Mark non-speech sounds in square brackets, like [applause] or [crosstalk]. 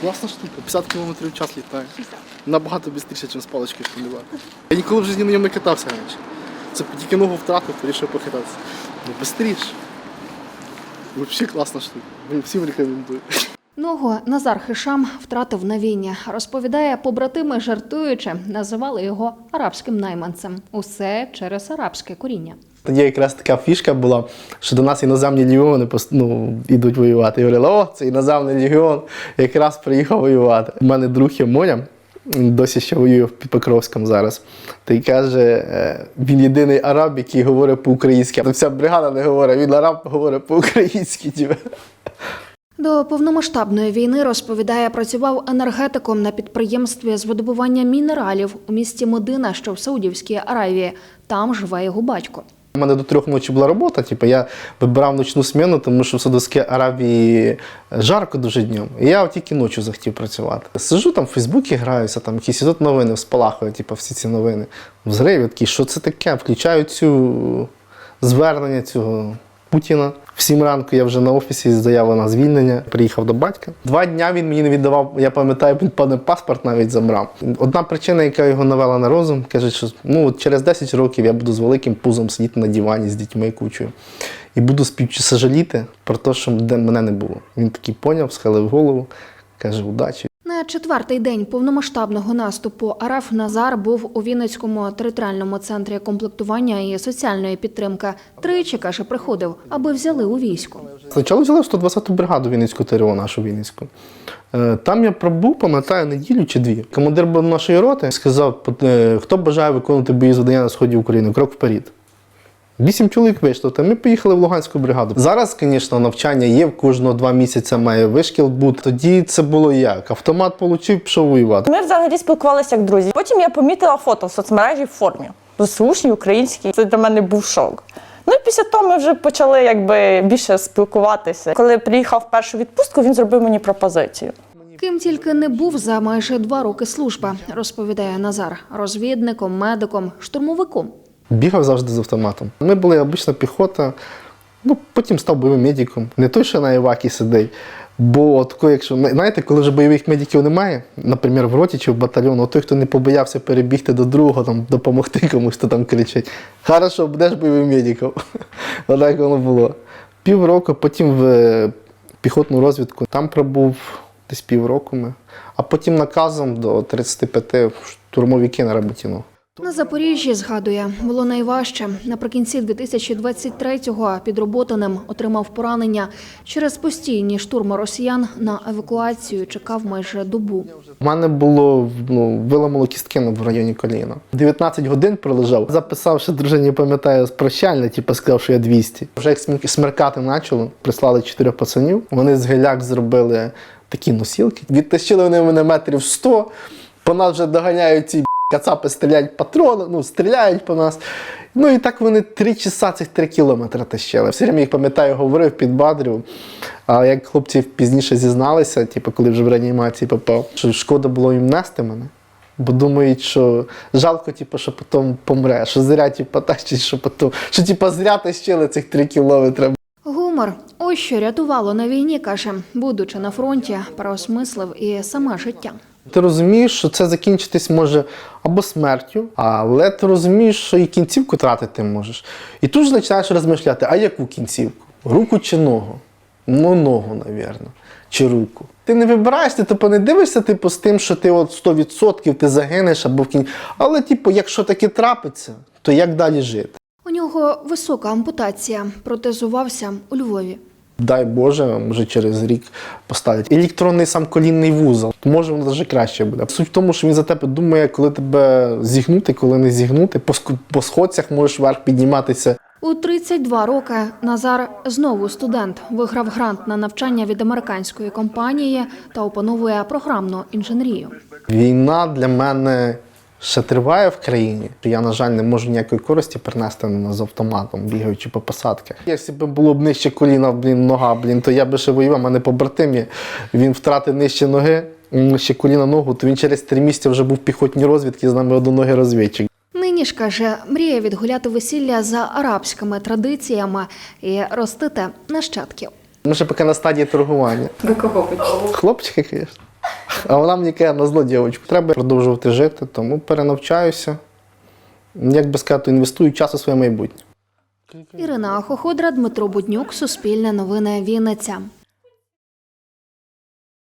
Класна штука, 50 км в час літає. Набагато швидше, ніж з паличкою стрілювати. Я ніколи в житті на ньому не катався раніше. Це тільки ногу втратив, вирішив покататися. Ну, швидше. Взагалі класна штука. Всім рекомендую. Ногу Назар Хишам втратив на війні. Розповідає, побратими жартуючи, називали його арабським найманцем. Усе через арабське коріння. Тоді якраз така фішка була, що до нас іноземні легіони ну, йдуть воювати. І говорили, о, це іноземний легіон якраз приїхав воювати. У мене друг є Моня, досі ще воює в Покровському зараз. Та й каже, е, він єдиний араб, який говорить по-українськи. Вся бригада не говорить, він араб говорить по-українськи. типу. До повномасштабної війни розповідає, працював енергетиком на підприємстві з видобування мінералів у місті Медина, що в Саудівській Аравії. Там живе його батько. У мене до трьох ночі була робота, типу, я вибирав ночну зміну, тому що в Саудовській Аравії жарко дуже днем. І я тільки ночі захотів працювати. Сижу там в Фейсбуці, граюся, там якісь тут новини спалахую, типу, всі ці новини. Взрив, такий, що це таке? Включаю цю звернення цього Путіна. В сім ранку я вже на офісі заява на звільнення. Приїхав до батька. Два дня він мені не віддавав, я пам'ятаю, він паспорт навіть забрав. Одна причина, яка його навела на розум, каже, що ну, через 10 років я буду з великим пузом сидіти на дивані з дітьми кучою. І буду співчасажаліти про те, що мене не було. Він такий поняв, схилив голову, каже, удачі. Четвертий день повномасштабного наступу РФ Назар був у Вінницькому територіальному центрі комплектування і соціальної підтримки. Тричі каже, приходив, аби взяли у військо. Спочатку взяли в 120-ту бригаду Вінницьку ТРО, нашу Вінницьку. Е, Там я пробув, пам'ятаю, неділю чи дві. Командир нашої роти сказав, е, хто бажає виконувати бої завдання на сході України, крок вперед. Вісім чоловік вийшло, та ми поїхали в Луганську бригаду. Зараз, звісно, навчання є, в кожного два місяці має вишкіл бути. Тоді це було як? Автомат отримав, пішов воювати. Ми взагалі спілкувалися як друзі. Потім я помітила фото в соцмережі в формі. ЗСУшній, українській. Це для мене був шок. Ну і після того ми вже почали якби більше спілкуватися. Коли приїхав в першу відпустку, він зробив мені пропозицію. Ким тільки не був за майже два роки служби, розповідає Назар, розвідником, медиком, штурмовиком. Бігав завжди з автоматом. Ми були обична піхота, ну потім став бойовим медиком. Не той, що на Івакі сидить. Бо от якщо знаєте, коли вже бойових медиків немає, наприклад, в роті чи в батальйону, той, хто не побоявся перебігти до другого, там, допомогти комусь, хто там кричить. Хорошо, будеш бойовим медиком. [laughs] Отак воно було. Півроку, потім в е, піхотну розвідку. Там пробув десь півроку ми. А потім наказом до 35 в штурмовики на Работіно. На Запоріжжі згадує, було найважче. Наприкінці 2023-го під Роботиним отримав поранення. Через постійні штурми росіян на евакуацію чекав майже добу. У мене було ну, виламало кістки в районі коліна. 19 годин пролежав. Записав, що дружині пам'ятаю прощальне, типу сказав, що я 200. Вже як смер- смеркати почало, прислали чотирьох пацанів. Вони з геляк зробили такі носілки. Відтащили вони мене метрів 100. По нас вже доганяють ці кацапи, стріляють патрони, ну стріляють по нас. Ну і так вони три часа цих три кілометри тащили. Все время їх пам'ятаю, говорив, підбадрив. А як хлопці пізніше зізналися, типу, коли вже в реанімації попав, що шкода було їм нести мене. Бо думають, що жалко, типу, що потім помре, що зря типу, тащить, що потім, що типу, зря тащили цих три кілометри. Гумор ось що рятувало на війні, каже, будучи на фронті, переосмислив і саме життя. Ти розумієш, що це закінчитись може або смертю, але ти розумієш, що і кінцівку тратити можеш. І тут ж починаєш розмишляти, а яку кінцівку? Руку чи ногу? Ну, ногу, навірно. Чи руку. Ти не вибираєш, ти типу, не дивишся типу, з тим, що ти от 100% ти загинеш або в кінці. Але, типу, якщо таке трапиться, то як далі жити? У нього висока ампутація, протезувався у Львові. Дай Боже, може через рік поставлять. Електронний сам колінний вузол. Може, воно навіть краще буде. Суть в тому, що він за тебе думає, коли тебе зігнути, коли не зігнути. По, по сходцях можеш вверх підніматися. У 32 роки Назар знову студент, виграв грант на навчання від американської компанії та опановує програмну інженерію. Війна для мене ще триває в країні. Я, на жаль, не можу ніякої користі принести на нас з автоматом, бігаючи по посадках. Якщо б було б нижче коліна, блін, нога, блін, то я би ще воював. У мене побратим є. Він втратив нижче ноги, нижче коліна ногу, то він через три місяці вже був в піхотній розвідці, з нами одноногий розвідчик. Нині ж каже, мріє відгуляти весілля за арабськими традиціями і ростити нащадків. Ми ще поки на стадії торгування. До кого хочете? Хлопчики, звісно. А вона мені каже, на зло дівчинку, треба продовжувати жити, тому перенавчаюся. Як би сказати, інвестую час у своє майбутнє. Ірина Ахоходра, Дмитро Буднюк, Суспільне новини Вінниця.